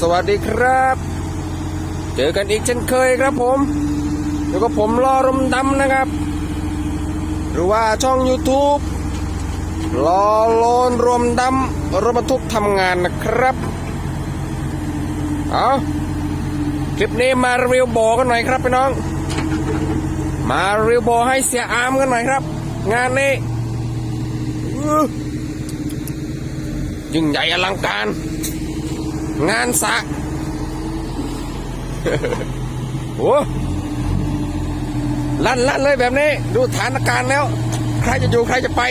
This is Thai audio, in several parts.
สวัสดีครับ เจอกันอีกเช่นเคยครับผม แล้วก็ผมรอรมดำนะครับ หรือว่าช่อง YouTube รอโลนรวมดำรถบรรทุกทำงานนะครับ เอาคลิปนี้มารีวิวโบอกันหน่อยครับพี่น้อง มารีวิวโบอให้เสียอามกันหน่อยครับ งานนี้ยิ่งใหญ่อลังการ งานสะโอ้ลั่นลั่นเลยแบบนี้ ดูฐานการณ์แล้ว ใครจะอยู่ใครจะไป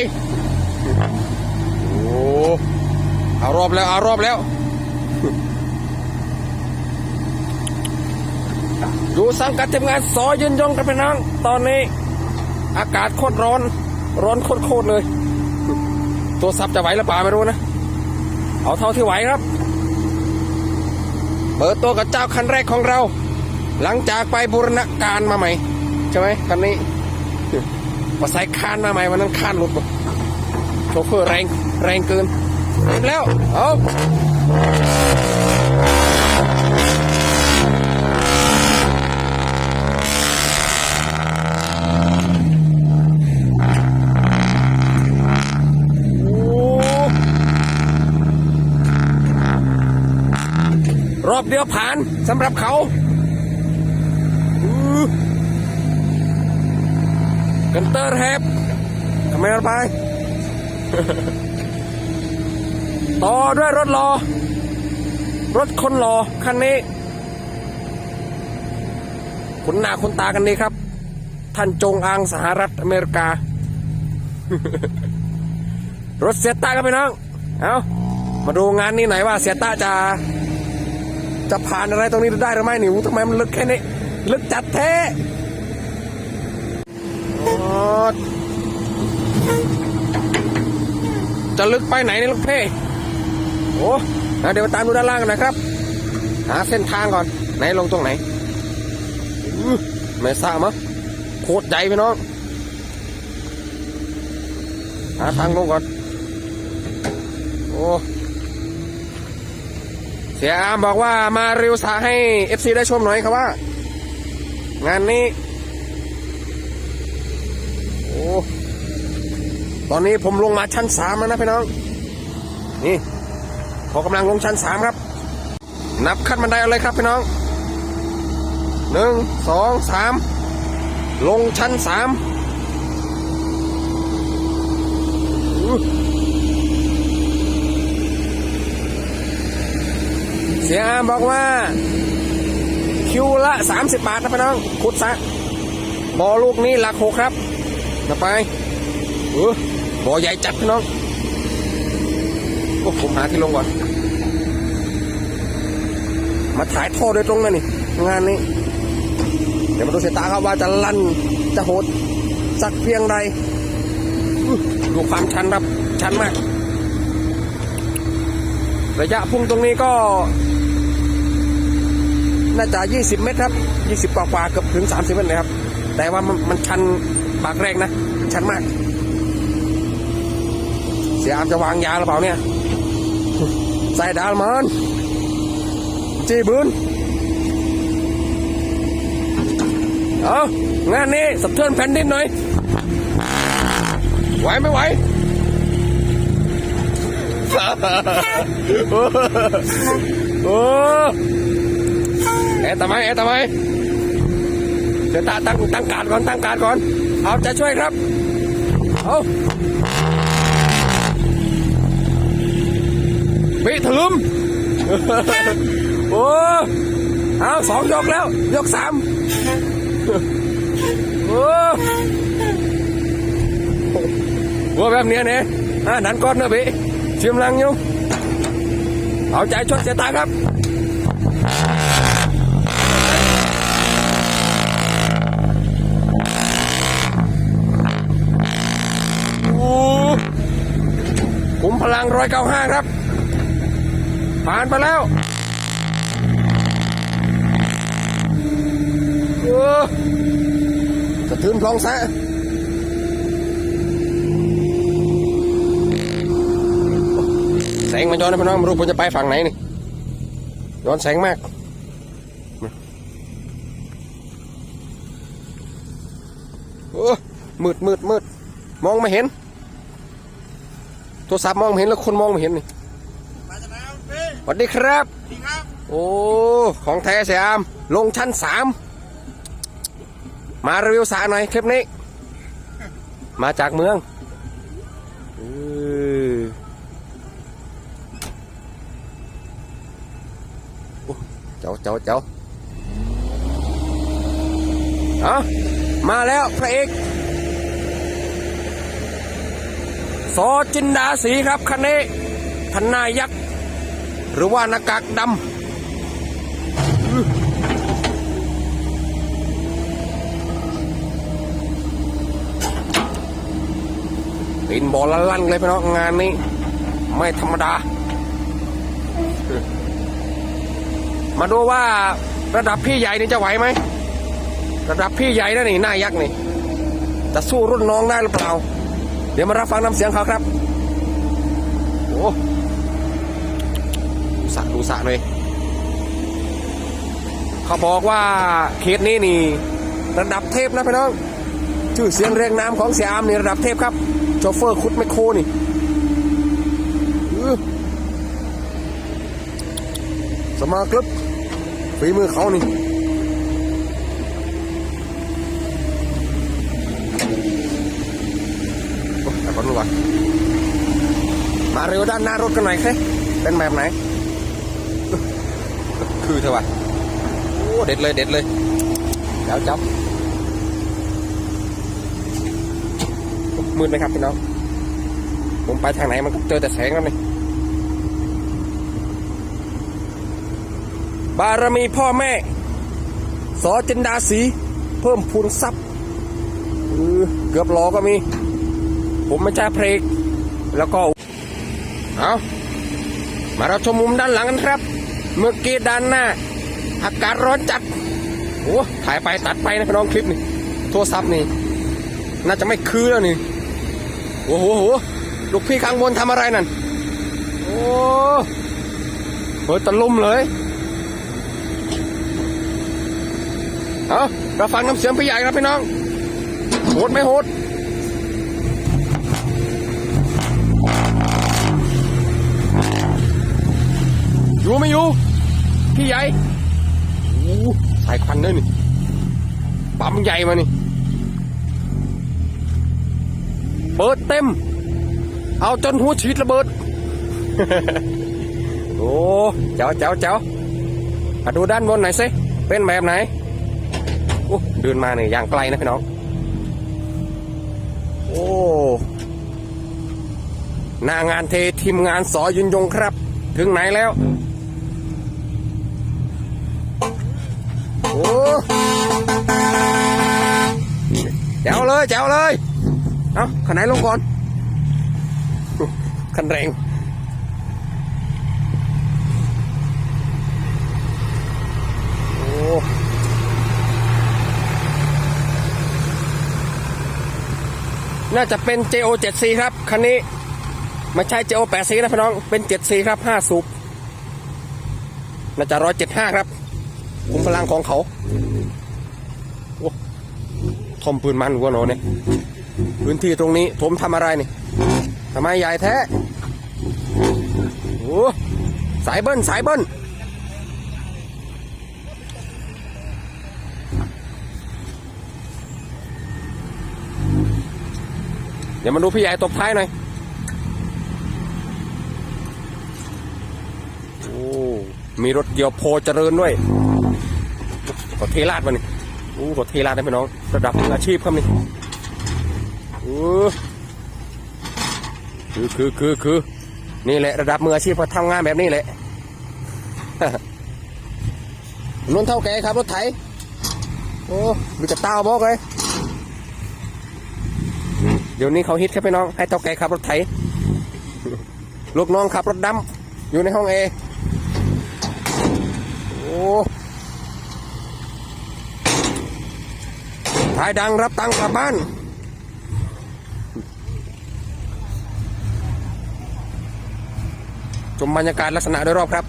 โอ้เอารอบแล้ว เอารอบแล้ว ดูสังกัดทีมงานสอยืนยงกันไปน้องตอนนี้ อากาศโคตรร้อน ร้อนโคตรๆเลย ตัวซับจะไหวหรือเปล่าไม่รู้นะ เอาเท่าที่ไหวครับ เปิดตัวกับเจ้าคันแรกของเรา หลังจากไปบูรณาการมาใหม่ใช่ไหมคันนี้มาใส่คานมาใหม่วันนั้นคานหลุดหมดโชเฟอร์แรงแรงเกินเต็มแล้วเอาโอ้ร อบเดียวผ่านสำหรับเขาอื้อกันเตอร์แฮปทำไมไป ต่อด้วยรถรอ รถคนรอคันนี้คุณหน้าคุณตากันดีครับ ท่านจงอางสหรัฐอเมริกา รถเสียตากันไปน้อง เอามาดูงานนี้หน่อยว่าเสียตาจะ จะผ่านอะไรตรงนี้ได้หรือไม่หนิวทำไมมันลึกแค่นี้ ลึกจัดแท้โอ้จะลึกไปไหนเนี่ยลูกเพ่โอ้นะเดี๋ยวมาตามดูด้านล่างกันนะครับ หาเส้นทางก่อน ไหนลงตรงไหนอื้อไม่ทราบมั้งโคตรใหญ่พี่น้อง หาทางลงก่อน โอ้ เสียอามบอกว่ามาริวสาให้ FC ได้ชมหน่อยครับว่า งานนี้ โอ้ตอนนี้ผมลงมาชั้นสามแล้วนะพี่น้อง นี่พอกำลังลงชั้นสามครับ นับขั้นบันไดเอาเลยครับพี่น้องหนึ่งสองสามลงชั้นสามอู้เสียอามบอกว่า คิวละ 30 บาทนะพี่น้องขุดซะบอลูกนี้หลักหกครับต่อไปเออบอใหญ่จัดพี่น้องโอ้ผมหาที่ลงก่อน มาถ่ายท่อโดยตรงนะนี่ งานนี้ เดี๋ยวมาดูเสียตาครับว่าจะลั่นจะโหดสักเพียงใดดูความชันครับ ชันมาก ระยะพุ่งตรงนี้ก็ น่าจะ 20 เมตรครับ 20กว่ากว่าๆเกือบถึง 30 เมตรเลยครับ แต่ว่ามันมันชันปากแรกนะ ชันมาก เสียอามจะวางยาหรือเปล่าเนี่ย ใส่ดาลมันจีบืนเอางานนี้สะเทือนแผ่นดินหน่อย ไหวไม่ไหวโอ้ เอ๊ะทำไมเอ๊ะทำไมเดี๋ยวตาตั้งตั้งการก่อนตั้งการก่อน เอาใจะช่วยครับ เอาวิถลุมโอ้เอาสองยกแล้ว ยกสามโอ้โหแบบนี้เนี่ยอ่านันก้อนนะพี่ชิมลังอยู่เอาใจชดเสียตาครับ โอ้ ขุมพลังร้อยเก้าห้าครับ ผ่านไปแล้วโอ้สะทืนคลองแสะแสงมันย้อนนะพี่น้องไม่รู้ผมจะไปฝั่งไหนนี่ย้อนแสงมากโอ้มืดมืดมืดมองไม่เห็น โทรศัพท์มองไม่เห็นแล้วคนมองไม่เห็นนี่มาจากไหนครับพี่สวัสดีครับ ดีครับโอ้ของแท้เสียอาม ลงชั้นสามมารีวิวสระหน่อยคลิปนี้ มาจากเมืองเออโอ้เจ้าเจ้าเจ้าเอามาแล้วพระเอก สอจินดาสีครับคันนี้พันนายักษ์หรือว่าหน้ากากดำปินบอลลั่นเลยพี่น้องงานนี้ ไม่ธรรมดา มาดูว่าระดับพี่ใหญ่นี่จะไหวไหม ระดับพี่ใหญ่นะนี่หน้ายักษ์นี่จะสู้รุ่นน้องได้หรือเปล่า ดี๋ยวมารับฟังน้ำเสียงเขาครับ โอ้ดูสะดูสะเลย เขาบอกว่าเขตนี้นี่ ระดับเทพนะพี่น้องชื่อเสียงเรียงนามของเสียอามนี่ระดับเทพครับโชเฟอร์คุดไมคโครนี่อื้อสมาครับฝีมือเขานี่โอ้ยแต่ก่อนดูก่อน มาเร็วด้านหน้ารถกันหน่อยสิเป็นแบบไหน คือคือเถอวะโอ้เด็ดเลยเด็ดเลยเจ้าจับมืดไหมครับพี่น้อง ผมไปทางไหนมันก็เจอแต่แสงแล้วนี่บารมีพ่อแม่ สอจินดาสี เพิ่มพูนทรัพย์เออเกือบล้อก็มี ผมไม่ใช่เพลงแล้วก็ เอามาเราชมมุมด้านหลังกันครับ เมื่อกี้ด้านหน้า อากาศร้อนจัดโอ้ถ่ายไปตัดไปนะพี่น้องคลิปนี่โทรศัพท์นี่ น่าจะไม่คือแล้วนี่โอ้โหลูกพี่ข้างบนทำอะไรนั่นโอ้เปิดตะลุ่มเลยเอาเราฟังน้ำเสียงพี่ใหญ่ครับพี่น้องโหดไหม่โหด อยู่ไม่อยู่ พี่ใหญ่โอ้สายควันเลยนี่ปั๊มใหญ่มานี่เปิดเต็ม เอาจนหัวฉีดระเบิด โอ้เจ้าเจ้าเจ้ามาดูด้านบนหน่อยสิ เป็นแบบไหนโอ้เดินมาเนี่ยอย่างไกลนะพี่น้อง โอ้หน้างานเททีมงานสอยุนยงครับ ถึงไหนแล้ว อ้แจ๋วเลยแจ๋วเลยเอาขันไหนลงก่อนขันแรงโอ้น่าจะเป็น JO 7C ครับ คันนี้ไม่ใช่ JO 8C นะพี่น้อง เป็น 7C ครับ 5 สูบน่าจะ175 ครับ คุมพลังของเขาโอ้ทอมปืนมันหัวโนอเนี่ยพื้นที่ตรงนี้ผมทำอะไรนี่ทำไมใหญ่แท้โอ้สายเบิ้ลสายเบิ้ลเดี๋ยวมาดูพี่ใหญ่ตบท้ายหน่อย โอ้ มีรถเกี่ยวโพเจริญด้วย ขอเทลาดมานี่โอ้ขอเทลาดได้ไหมน้อง ระดับมืออาชีพครับนี่เออคือคือคือคือนี่แหละระดับมืออาชีพเขาทำงานแบบนี้แหละนนเท่าแกครับรถไถโอ้มีแต่ตาบอกเลยเดี๋ยวนี้เขาฮิตครับพี่น้อง ให้เท่าแกขับรถไถลูกน้องขับรถดำอยู่ในห้องเอโอ้ ขายดังรับตังกลับบ้านชมบรรยากาศลักษณะโดยรอบครับ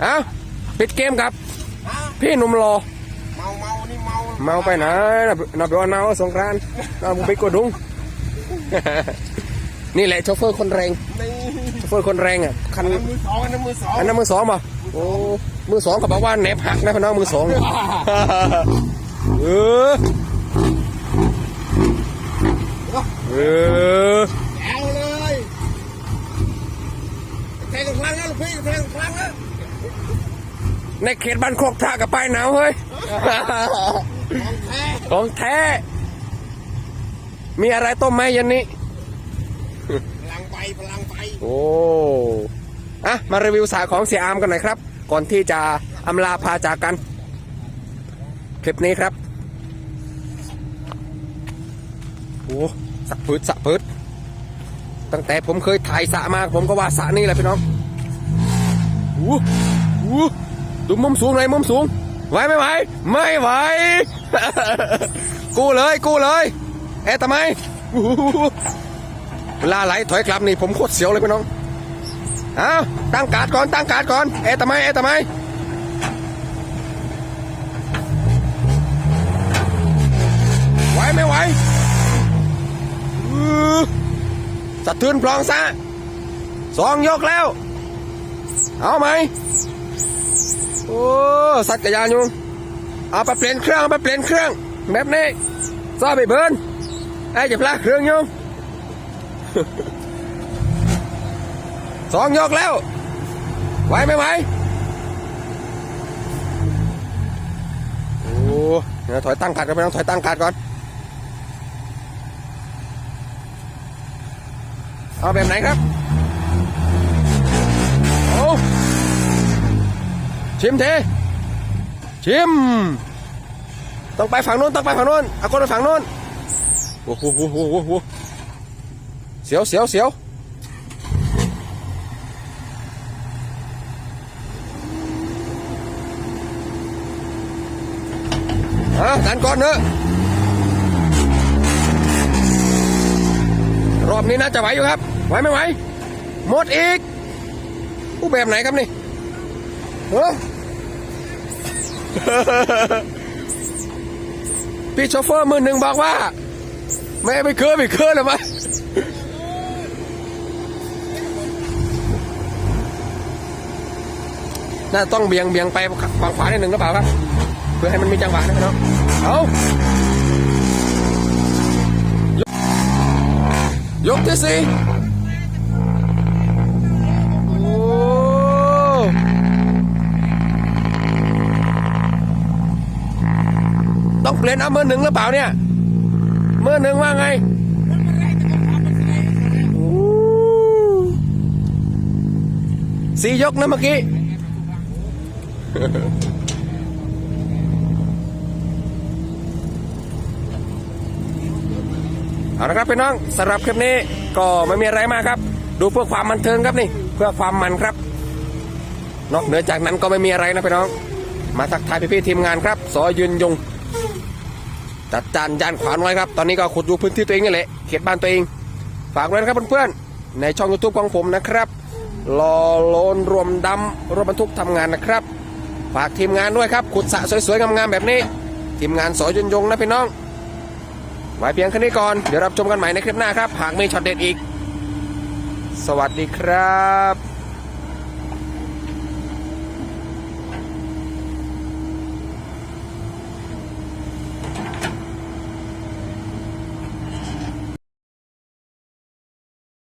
เอาปิดเกมครับ พี่หนุ่มรอเมาเมานี่เมาเมาไปไหนนับย้อนเมาสงครานเอาไปกดดุงนี่แหละโชเฟอร์คนแรงโชเฟอร์คนแรงอะคันมือสองอันนั้นมือสองอันนั้นมือสองป่ะ โอ้มือสองก็บอกว่าแหนบหักนะพี่น้องมือสองเออเออแอวเลยแทงครั้งนะลูกพี่แทงครั้งนะในเขตบ้านโคกท่ากับป้ายหนาวเฮ้ยของแท้ของแท้มีอะไรต้มไหมเย็นนี้ พลังไปพลังไปโอ้ อะมารีวิวสายของเสียอามกันหน่อยครับ ก่อนที่จะอำลาพาจากกัน คลิปนี้ครับโอ้สักพืดสักพืดตั้งแต่ผมเคยถ่ายสระมาผมก็ว่าสระนี่แหละพี่น้องโอ้โหดูมุมสูงเลยมุมสูงไหวไม่ไหวไม่ไหวกูเลยกูเลยเอ๊ะทำไมเวลาไหลถอยกลับนี่ผมโคตรเสียวเลยพี่น้อง เอาตั้งการ์ดก่อน ตั้งการ์ดก่อน เอ๊ะทำไม เอ๊ะทำไมไหวไม่ไหวสะเทือนพลองซะสองยกแล้ว เอาไหม โอ้ สัตว์กระยานยุงเอาไปเปลี่ยนเครื่องเอาไปเปลี่ยนเครื่อง แบบนี้ซ่อไปเบิร์นไอ้จะพลาดเครื่องยุง สองยกแล้ว ไหวไหมไหวโอ้เดี๋ยวถอยตั้งกัดกันไปต้องถอยตั้งกัดก่อนเอาแบบไหนครับโอ้ชิมเทชิม ต้องไปฝั่งนู้นต้องไปฝั่งนู้นเอาคนไปฝั่งนู้นโอ้โหโอ้โหโอ้โหเสียวเสียวเสียว ดันก่อนเนอะรอบนี้น่าจะไหวอยู่ครับ ไหวไม่ไหว หมดอีกผู้แบบไหนครับนี่เออพี่โชเฟอร์มือหนึ่งบอกว่าไม่ไปเคลื่อนไปเคือนเลยมั้ยน่าต้องเบี่ยงเบี่ยงไปฝั่งขวานิดหนึ่งหรือเปล่าครับ พื่อให้มันมีจังหวะนะพี่น้องเอายกยกที่สี่โอ้ต้องเปลี่ยนเอาเบอร์หนึ่งหรือเปล่าเนี่ยเบอร์หนึ่งว่าไงสี่ยกนะเมื่อกี้ เอาละครับพี่น้องสำหรับคลิปนี้ก็ไม่มีอะไรมากครับ ดูเพื่อความบันเทิงครับนี่ เพื่อความมันครับ นอกเหนือจากนั้นก็ไม่มีอะไรนะพี่น้อง มาทักทายพี่ๆทีมงานครับสอยืนยงจัดจานยานขวานไว้ครับ ตอนนี้ก็ขุดอยู่พื้นที่ตัวเองนี่แหละเขตบ้านตัวเอง ฝากไว้นะครับเพื่อนๆในช่อง YouTube ของผมนะครับรอโลนรวมดำรถบรรทุกทำงานนะครับ ฝากทีมงานด้วยครับขุดสระสวยๆงามๆแบบนี้ ทีมงานสอยืนยงนะพี่น้อง ไว้เพียงแค่นี้ก่อน เดี๋ยวรับชมกันใหม่ในคลิปหน้าครับ หากมีช็อตเด็ดอีก สวัสดีครับ